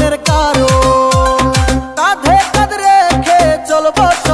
জীবনের কারও কাঁধে কাঁধ রেখে চলবো